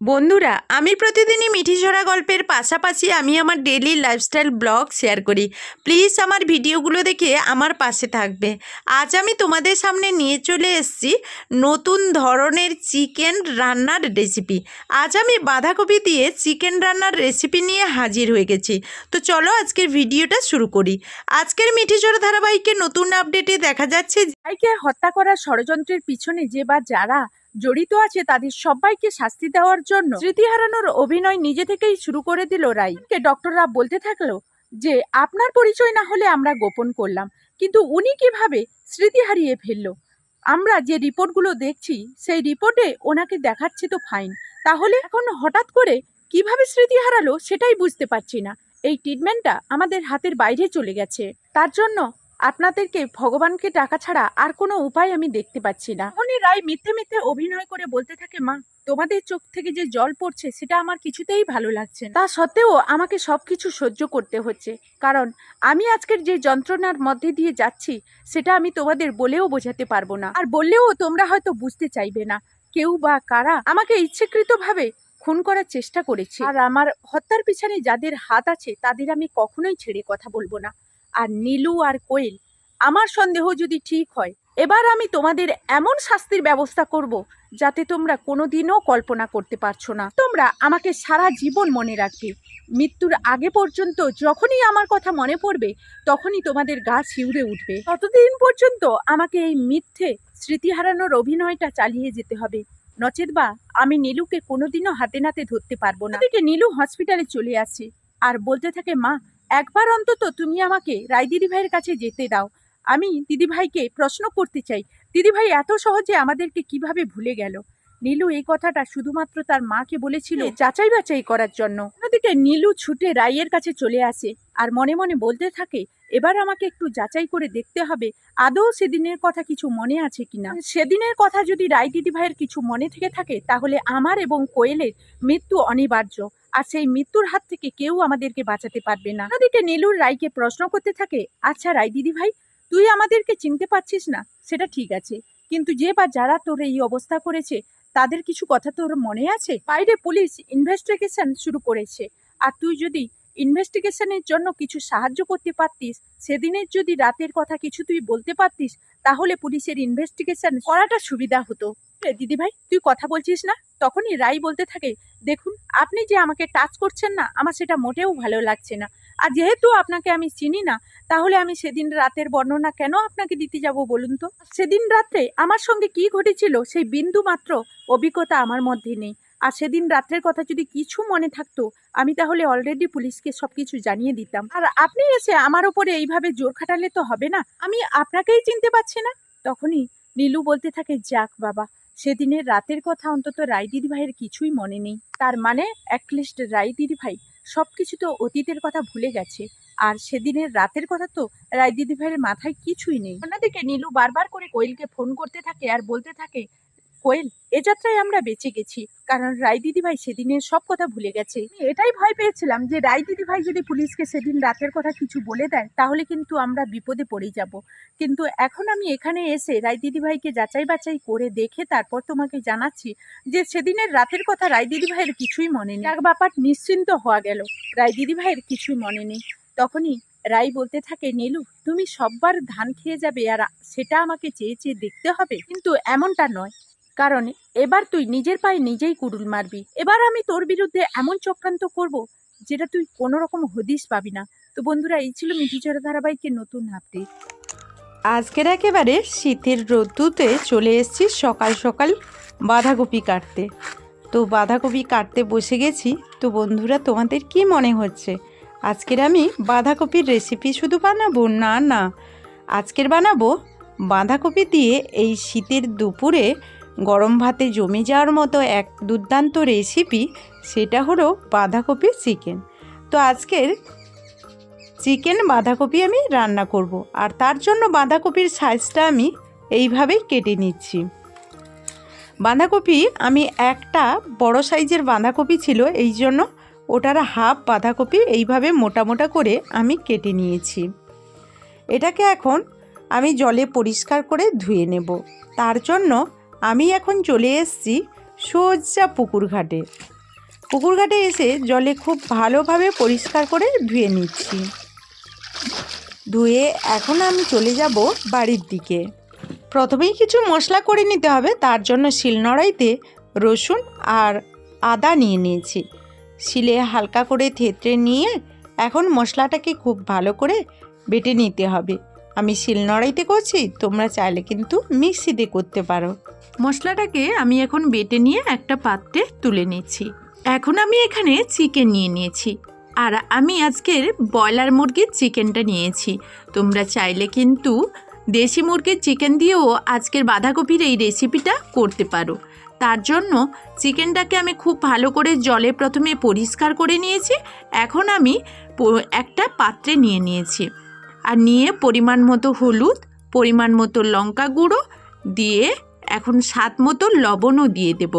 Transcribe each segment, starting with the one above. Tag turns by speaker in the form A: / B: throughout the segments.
A: বন্ধুরা আমি প্রতিদিনই মিঠি ঝরা গল্পের পাশাপাশি আমি আমার ডেলি লাইফস্টাইল ব্লগ শেয়ার করি। প্লিজ আমার ভিডিওগুলো দেখে আমার পাশে থাকবে। আজ আমি তোমাদের সামনে নিয়ে চলে এসেছি নতুন ধরনের চিকেন রান্নার রেসিপি আজ আমি বাঁধাকপি দিয়ে চিকেন রান্নার রেসিপি নিয়ে হাজির হয়ে গেছি। তো চলো আজকের ভিডিওটা শুরু করি। আজকের মিঠি ঝরা ধারাবাহিকের নতুন আপডেটে দেখা যাচ্ছে
B: হত্যা করার ষড়যন্ত্রের পিছনে যে বা যারা জড়িত আছে তাদের সবাইকে শাস্তি দেওয়ার জন্য। স্মৃতি হারানোর অভিনয় নিজে থেকেই শুরু করে দিল রাই। কে ডক্টররা বলতে থাকল যে, আপনার পরিচয় না হলে আমরা গোপন করলাম, কিন্তু উনি কীভাবে স্মৃতি হারিয়ে ফেলল? আমরা যে রিপোর্টগুলো দেখছি, সেই রিপোর্টে ওনাকে দেখাচ্ছে তো ফাইন তাহলে এখন হঠাৎ করে কীভাবে স্মৃতি হারালো সেটাই বুঝতে পারছি না। এই ট্রিটমেন্টটা আমাদের হাতের বাইরে চলে গেছে। তার জন্য আপনাদেরকে ভগবানকে টাকা ছাড়া আর কোনো উপায় আমি দেখতে পাচ্ছি না। উনি রায় মিথ্যে মিথ্যে অভিনয় করে বলতে থাকে মা তোমাদের চোখ থেকে যে জল পড়ছে সেটা আমার কিছুতেই ভালো লাগছে তা সত্ত্বেও আমাকে সব কিছু সহ্য করতে হচ্ছে কারণ আমি আজকের যে যন্ত্রণার মধ্যে দিয়ে যাচ্ছি সেটা আমি তোমাদের বলেও বোঝাতে পারব না। আর বললেও তোমরা হয়তো বুঝতে চাইবে না কেউ বা কারা আমাকে ইচ্ছেকৃতভাবে খুন করার চেষ্টা করেছে। আর আমার হত্যার পিছনে যাদের হাত আছে তাদের আমি কখনোই ছেড়ে কথা বলব না। আর নীলু আর কোয়েল, আমার সন্দেহ যদি ঠিক হয়, এবার আমি তোমাদের এমন শাস্তির ব্যবস্থা করব যাতে তোমরা কোনোদিনও কল্পনা করতে পারছ না। তোমরা আমাকে সারা জীবন মনে রাখবে। মৃত্যুর আগে পর্যন্ত যখনই আমার কথা মনে পড়বে, তখনই তোমাদের গা শিউরে উঠবে। ততদিন পর্যন্ত আমাকে এই মিথ্যে স্মৃতি হারানোর অভিনয়টা চালিয়ে যেতে হবে। নচেত বা আমি নীলুকে কোনোদিনও হাতে নাতে ধরতে পারব না। নীলু হসপিটালে চলে আসে। আর বলতে থাকে, মা একবার অন্তত তুমি আমাকে রায় দিদিভাইয়ের কাছে যেতে দাও। আমি দিদিভাইকে প্রশ্ন করতে চাই দিদিভাই এত সহজে আমাদেরকে কীভাবে ভুলে গেল? নীলু এই কথাটা শুধুমাত্র তার মাকে বলেছিল যাচাই বাছাই করার জন্য। অন্যদিকে নীলু ছুটে রায়ের কাছে চলে আসে আর মনে মনে বলতে থাকে এবার আমাকে একটু যাচাই করে দেখতে হবে, আদৌ সেদিনের কথা কিছু মনে আছে কিনা। সেদিনের কথা যদি রায় দিদিভাইয়ের কিছু মনে থেকে থাকে, তাহলে আমার এবং কোয়েলের মৃত্যু অনিবার্য, আর সেই মৃত্যুর হাত থেকে কেউ আমাদেরকে বাঁচাতে পারবে না। অন্যদিকে নীলুর রায়কে প্রশ্ন করতে থাকে আচ্ছা রায় দিদি ভাই, তুই আমাদেরকে চিনতে পারছিস না? সেটা ঠিক আছে, কিন্তু যে বা যারা তোর এই অবস্থা করেছে, তাদের কিছু কথা তোর মনে আছে? বাইরে পুলিশ ইনভেস্টিগেশন শুরু করেছে, আর তুই যদি ইনভেস্টিগেশনের জন্য কিছু সাহায্য করতে পারতিস? সেদিনের যদি রাতের কথা কিছু তুই বলতে পারতিস, তাহলে পুলিশের ইনভেস্টিগেশন করাটা সুবিধা হতো। দিদি ভাই তুই কথা বলছিস না? তখনই রাই বলতে থাকে, দেখুন, আপনি যে আমাকে টাচ করছেন না, আমার সেটা মোটেও ভালো লাগছে না। আর যেহেতু আপনাকে আমি চিনি না, তাহলে আমি সেদিন রাতের বর্ণনা কেন আপনাকে দিতে যাব বলুন তো? সেদিন রাত্রে আমার সঙ্গে কি ঘটেছিল, সেই বিন্দু মাত্র অভিজ্ঞতা আমার মধ্যে নেই। আর সেদিন রাত্রের কথা যদি কিছু মনে থাকতো, আমি তাহলে অলরেডি পুলিশকে সবকিছু জানিয়ে দিতাম। আর আপনি এসে আমার উপরে এইভাবে জোর খাটালে তো হবে না। আমি আপনাকেই চিনতে পারছি না। তখনই নীলু বলতে থাকে, যাক বাবা, সেদিনের রাতের কথা অন্তত রায় দিদিভাইয়ের কিছুই মনে নেই। তার মানে অ্যাটলিস্ট রায় দিদিভাই সব কিছু তো অতীতের কথা ভুলে গেছে। আর সেদিনের রাতের কথা তো রায় দিদিভাইয়ের মাথায় কিছুই নেই। অন্যদিকে নীলু বারবার করে কোয়েলকে ফোন করতে থাকে আর বলতে থাকে কোয়েল, এ যাত্রায় আমরা বেঁচে গেছি, কারণ রায় দিদিভাই সেদিনের সব কথা ভুলে গেছে। এটাই ভয় পেয়েছিলাম যে রায় দিদিভাই যদি পুলিশকে সেদিন রাতের কথা কিছু বলে দেয়, তাহলে কিন্তু আমরা বিপদে পড়ে যাব। কিন্তু এখন আমি এখানে এসে রায় দিদিভাইকে যাচাই বাছাই করে দেখে তারপর তোমাকে জানাচ্ছি যে সেদিনের রাতের কথা রায় দিদিভাইয়ের কিছুই মনে নেই। এক ব্যাপার নিশ্চিন্ত হওয়া গেল, রায় দিদিভাইয়ের কিছুই মনে নেই। তখনই রাই বলতে থাকে, নীলু, তুমি সববার ধান খেয়ে যাবে আর সেটা আমাকে চেয়ে চেয়ে দেখতে হবে? কিন্তু এমনটা নয়। কারণ এবার তুই নিজের পায়ে নিজেই কুড়ুল মারবি। এবার আমি তোর বিরুদ্ধে এমন চক্রান্ত করব যেটা তুই কোনো রকম হদিস পাবি না। তো বন্ধুরা, এই ছিল মিঠিচড়া ধারাবাহিকের নতুন আপডেট
A: আজকের একেবারে শীতের রোদ্দুতে চলে এসেছি সকাল সকাল বাঁধাকপি কাটতে। তো বাঁধাকপি কাটতে বসে গেছি। তো বন্ধুরা, তোমাদের কি মনে হচ্ছে? আজকের আমি বাঁধাকপির রেসিপি শুধু বানাবো? না না। আজকের বানাবো বাঁধাকপি দিয়ে এই শীতের দুপুরে গরম ভাতে জমে যাওয়ার মতো এক দুর্দান্ত রেসিপি সেটা হলো বাঁধাকপির চিকেন তো আজকের চিকেন বাঁধাকপি আমি রান্না করব আর তার জন্য বাঁধাকপির সাইজটা আমি এইভাবেই কেটে নিচ্ছি। বাঁধাকপি আমি একটা বড় সাইজের বাঁধাকপি ছিল, এই জন্য ওটার হাফ বাঁধাকপি এইভাবে মোটা মোটা করে আমি কেটে নিয়েছি। এটাকে এখন আমি জলে পরিষ্কার করে ধুয়ে নেব। তার জন্য আমি এখন চলে এসেছি সোজা পুকুর ঘাটে পুকুর ঘাটে এসে জলে খুব ভালোভাবে পরিষ্কার করে ধুয়ে নিচ্ছি। ধুয়ে এখন আমি চলে যাব বাড়ির দিকে। প্রথমেই কিছু মশলা করে নিতে হবে, তার জন্য শিলনোড়াইতে রসুন আর আদা নিয়ে নিয়েছি। শিলে হালকা করে থেতড়ে নিয়ে এখন মশলাটাকে খুব ভালো করে বেটে নিতে হবে। আমি শিলনোড়াইতে করছি, তোমরা চাইলে কিন্তু মিক্সিতে করতে পারো। মশলাটাকে আমি এখন বেটে নিয়ে একটা পাত্রে তুলে নিচ্ছি এখন আমি এখানে চিকেন নিয়ে নিয়েছি। আর আমি আজকের ব্রয়লার মুরগির চিকেনটা নিয়েছি। তোমরা চাইলে কিন্তু দেশি মুরগির চিকেন দিয়েও আজকের বাঁধাকপির এই রেসিপিটা করতে পারো। তার জন্য চিকেনটাকে আমি খুব ভালো করে জলে প্রথমে পরিষ্কার করে নিয়েছি। এখন আমি একটা পাত্রে নিয়ে নিয়েছি। আর নিয়ে পরিমাণ মতো হলুদ, পরিমাণ মতো লঙ্কা গুঁড়ো দিয়ে এখন স্বাদ মতো লবণও দিয়ে দেব।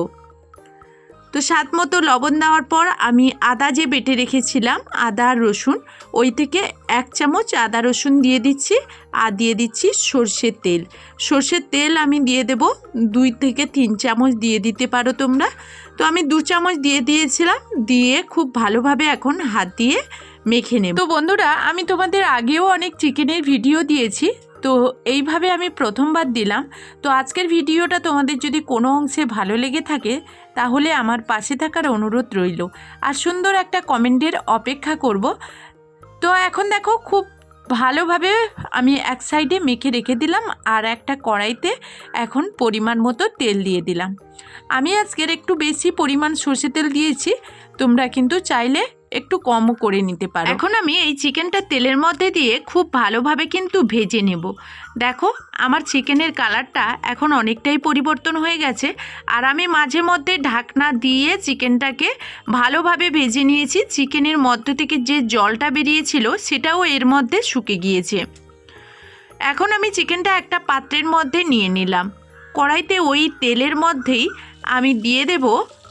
A: তো স্বাদ মতো লবণ দেওয়ার পর আমি আদা যে বেটে রেখেছিলাম, আদা আর রসুন, ওই থেকে এক চামচ আদা রসুন দিয়ে দিচ্ছি আর দিয়ে দিচ্ছি সর্ষের তেল। সর্ষের তেল আমি দিয়ে দেব দুই থেকে তিন চামচ দিয়ে দিতে পারো তোমরা। তো আমি দু চামচ দিয়ে দিয়েছিলাম, দিয়ে খুব ভালোভাবে এখন হাত দিয়ে মেখে নেব। তো বন্ধুরা, আমি তোমাদের আগেও অনেক চিকেনের ভিডিও দিয়েছি, তো এইভাবে আমি প্রথমবার দিলাম। তো আজকের ভিডিওটা তোমাদের যদি কোনো অংশে ভালো লেগে থাকে, তাহলে আমার পাশে থাকার অনুরোধ রইল। আর সুন্দর একটা কমেন্টের অপেক্ষা করব। তো এখন দেখো, খুব ভালোভাবে আমি এক সাইডে মেখে রেখে দিলাম, আর একটা কড়াইতে এখন পরিমাণ মতো তেল দিয়ে দিলাম। আমি আজকের একটু বেশি পরিমাণ সর্ষে তেল দিয়েছি, তোমরা কিন্তু চাইলে একটু কমও করে নিতে পারো। এখন আমি এই চিকেনটা তেলের মধ্যে দিয়ে খুব ভালোভাবে কিন্তু ভেজে নেব। দেখো, আমার চিকেনের কালারটা এখন অনেকটাই পরিবর্তন হয়ে গেছে আর আমি মাঝে মধ্যে ঢাকনা দিয়ে চিকেনটাকে ভালোভাবে ভেজে নিয়েছি। চিকেনের মধ্য থেকে যে জলটা বেরিয়েছিল সেটাও এর মধ্যে শুকে গিয়েছে। এখন আমি চিকেনটা একটা পাত্রের মধ্যে নিয়ে নিলাম। কড়াইতে ওই তেলের মধ্যেই আমি দিয়ে দেব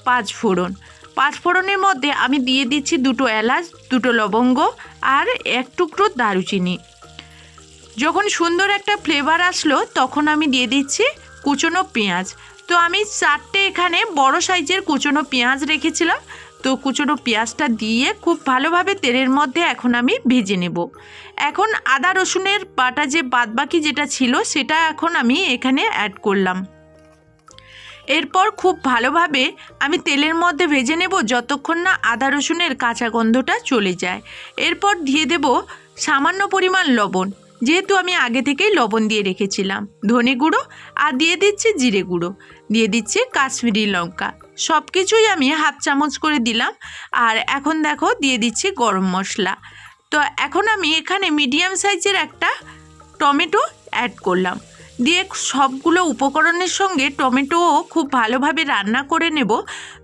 A: পাঁচ ফোড়ন। পাঁচ ফোড়নের মধ্যে আমি দিয়ে দিচ্ছি দুটো এলাচ, দুটো লবঙ্গ আর এক টুকরো দারুচিনি। যখন সুন্দর একটা ফ্লেভার আসলো, তখন আমি দিয়ে দিচ্ছি কুচনো পেঁয়াজ। তো আমি চারটে এখানে বড় সাইজের কুচনো পেঁয়াজ রেখেছিলাম। তো কুচনো পেঁয়াজটা দিয়ে খুব ভালোভাবে তেলের মধ্যে এখন আমি ভেজে নেব। এখন আদা রসুনের বাটা যে বাদবাকি যেটা ছিল, সেটা এখন আমি এখানে অ্যাড করলাম। এরপর খুব ভালোভাবে আমি তেলের মধ্যে ভেজে নেব যতক্ষণ না আদা রসুনের কাঁচা গন্ধটা চলে যায়। এরপর দিয়ে দেব সামান্য পরিমাণ লবণ, যেহেতু আমি আগে থেকেই লবণ দিয়ে রেখেছিলাম। ধনে গুঁড়ো আর দিয়ে দিচ্ছি জিরে গুঁড়ো। দিয়ে দিচ্ছি কাশ্মীরি লঙ্কা। সব কিছুই আমি হাফ চামচ করে দিলাম আর এখন দেখো দিয়ে দিচ্ছি গরম মশলা। তো এখন আমি এখানে মিডিয়াম সাইজের একটা টমেটো অ্যাড করলাম। দিয়ে সবগুলো উপকরণের সঙ্গে টমেটোও খুব ভালোভাবে রান্না করে নেব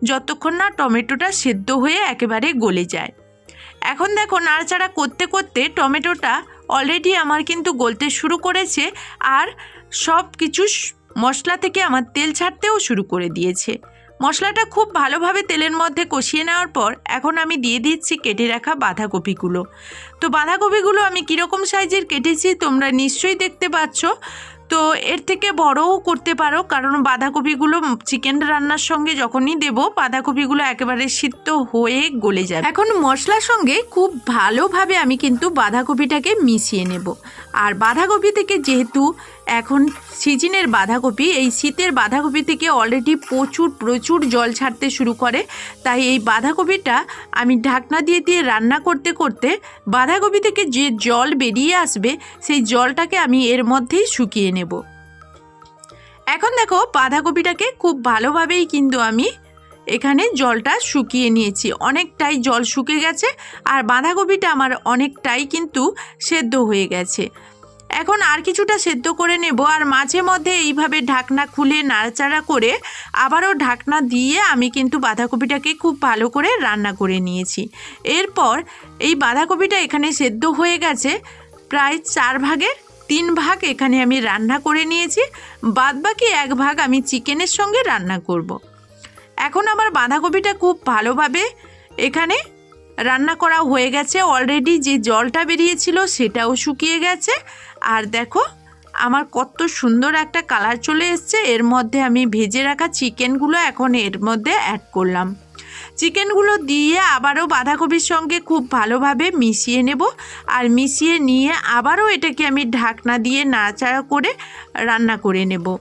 A: যতক্ষণ না টমেটোটা সেদ্ধ হয়ে একেবারে গলে যায়। এখন দেখো নাড়াচাড়া করতে করতে টমেটোটা অলরেডি আমার কিন্তু গলতে শুরু করেছে আর সব কিছু মশলা থেকে আমার তেল ছাড়তেও শুরু করে দিয়েছে। মশলাটা খুব ভালোভাবে তেলের মধ্যে কষিয়ে নেওয়ার পর এখন আমি দিয়ে দিচ্ছি কেটে রাখা বাঁধাকপিগুলো। তো বাঁধাকপিগুলো আমি কীরকম সাইজের কেটেছি তোমরা নিশ্চয়ই দেখতে পাচ্ছ। তো এর থেকে বড়ও করতে পারো, কারণ বাঁধাকপিগুলো চিকেন রান্নার সঙ্গে যখনই দেবো, বাঁধাকপিগুলো একেবারে সিদ্ধ হয়ে গলে যাবে। এখন মশলার সঙ্গে খুব ভালোভাবে আমি কিন্তু বাঁধাকপিটাকে মিশিয়ে নেব। আর বাঁধাকপি থেকে যেহেতু এখন সিজনের বাঁধাকপি, এই শীতের বাঁধাকপি থেকে অলরেডি প্রচুর প্রচুর জল ছাড়তে শুরু করে। তাই এই বাঁধাকপিটা আমি ঢাকনা দিয়ে দিয়ে রান্না করতে করতে বাঁধাকপি থেকে যে জল বেরিয়ে আসবে, সেই জলটাকে আমি এর মধ্যেই শুকিয়ে নেব। এখন দেখো বাঁধাকপিটাকে খুব ভালোভাবেই কিন্তু আমি এখানে জলটা শুকিয়ে নিয়েছি। অনেকটাই জল শুকে গেছে, আর বাঁধাকপিটা আমার অনেকটাই কিন্তু সেদ্ধ হয়ে গেছে। এখন আর কিছুটা সেদ্ধ করে নেব আর মাঝে মধ্যে এইভাবে ঢাকনা খুলে নাড়াচাড়া করে আবারও ঢাকনা দিয়ে আমি কিন্তু বাঁধাকপিটাকে খুব ভালো করে রান্না করে নিয়েছি। এরপর এই বাঁধাকপিটা এখানে সেদ্ধ হয়ে গেছে। প্রায় চার ভাগের তিন ভাগ এখানে আমি রান্না করে নিয়েছি। বাদবাকি এক ভাগ আমি চিকেনের সঙ্গে রান্না করব। এখন আমার বাঁধাকপিটা খুব ভালোভাবে এখানে রান্না করা হয়ে গেছে। অলরেডি যে জলটা বেরিয়েছিল সেটাও শুকিয়ে গেছে। আর দেখো, আমার কত সুন্দর একটা কালার চলে এসছে। এর মধ্যে আমি ভেজে রাখা চিকেনগুলো এখন এর মধ্যে অ্যাড করলাম। চিকেনগুলো দিয়ে আবারও বাঁধাকপির সঙ্গে খুব ভালোভাবে মিশিয়ে নেব। আর মিশিয়ে নিয়ে আবারও এটাকে আমি ঢাকনা দিয়ে নাড়াচাড়া করে রান্না করে নেব।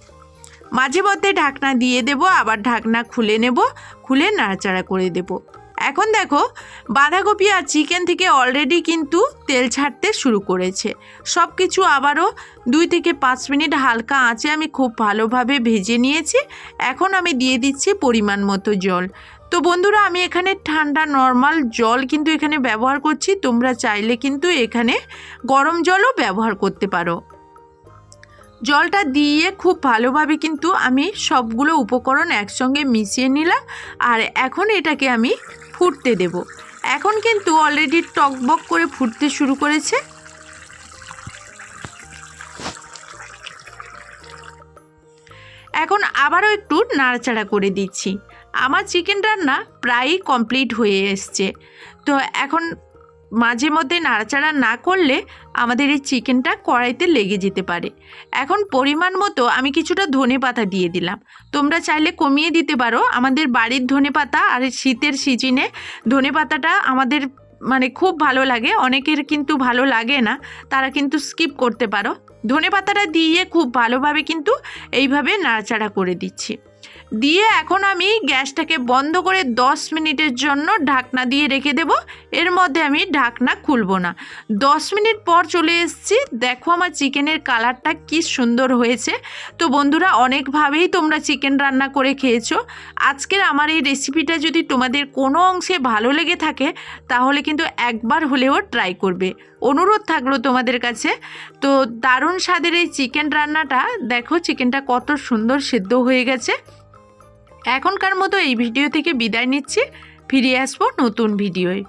A: মাঝে মধ্যে ঢাকনা দিয়ে দেব, আবার ঢাকনা খুলে নেব, খুলে নাড়াচাড়া করে দেব। এখন দেখো, বাঁধাকপি আর চিকেন থেকে অলরেডি কিন্তু তেল ছাড়তে শুরু করেছে। সব কিছু আবারও দুই থেকে পাঁচ মিনিট হালকা আঁচে আমি খুব ভালোভাবে ভেজে নিয়েছি। এখন আমি দিয়ে দিচ্ছি পরিমাণ মতো জল। তো বন্ধুরা, আমি এখানে ঠান্ডা নর্মাল জল কিন্তু এখানে ব্যবহার করছি। তোমরা চাইলে কিন্তু এখানে গরম জলও ব্যবহার করতে পারো। জলটা দিয়ে খুব ভালোভাবে কিন্তু আমি সবগুলো উপকরণ একসঙ্গে মিশিয়ে নিলাম। আর এখন এটাকে আমি ফুটতে দেব। এখন কিন্তু অলরেডি টকবক করে ফুটতে শুরু করেছে। এখন আবারও একটু নাড়াচাড়া করে দিচ্ছি। আমার চিকেন রান্না প্রায়ই কমপ্লিট হয়ে এসছে। তো এখন মাঝে মধ্যে নাড়াচাড়া না করলে আমাদের এই চিকেনটা কড়াইতে লেগে যেতে পারে। এখন পরিমাণ মতো আমি কিছুটা ধনে পাতা দিয়ে দিলাম। তোমরা চাইলে কমিয়ে দিতে পারো। আমাদের বাড়ির ধনে পাতা আর শীতের সিজনে ধনে পাতাটা আমাদের মানে খুব ভালো লাগে। অনেকের কিন্তু ভালো লাগে না, তারা কিন্তু স্কিপ করতে পারো। ধনে পাতাটা দিয়ে খুব ভালোভাবে কিন্তু এইভাবে নাড়াচাড়া করে দিচ্ছি। দিয়ে এখন আমি গ্যাসটাকে বন্ধ করে 10 মিনিটের জন্য ঢাকনা দিয়ে রেখে দেব। এর মধ্যে আমি ঢাকনা খুলব না। 10 মিনিট পর চলে এসেছি। দেখো আমার চিকেনের কালারটা কি সুন্দর হয়েছে। তো বন্ধুরা, অনেকভাবেই তোমরা চিকেন রান্না করে খেয়েছো। আজকের আমার এই রেসিপিটা যদি তোমাদের কোনো অংশে ভালো লেগে থাকে, তাহলে কিন্তু একবার হলেও ট্রাই করবে। অনুরোধ থাকল তোমাদের কাছে। তো দারুণ স্বাদের এই চিকেন রান্নাটা। দেখো, চিকেনটা কত সুন্দর সেদ্ধ হয়ে গেছে। এখনকার মতো এই ভিডিও থেকে বিদায় নিচ্ছি। ফিরে আসব নতুন ভিডিওয়।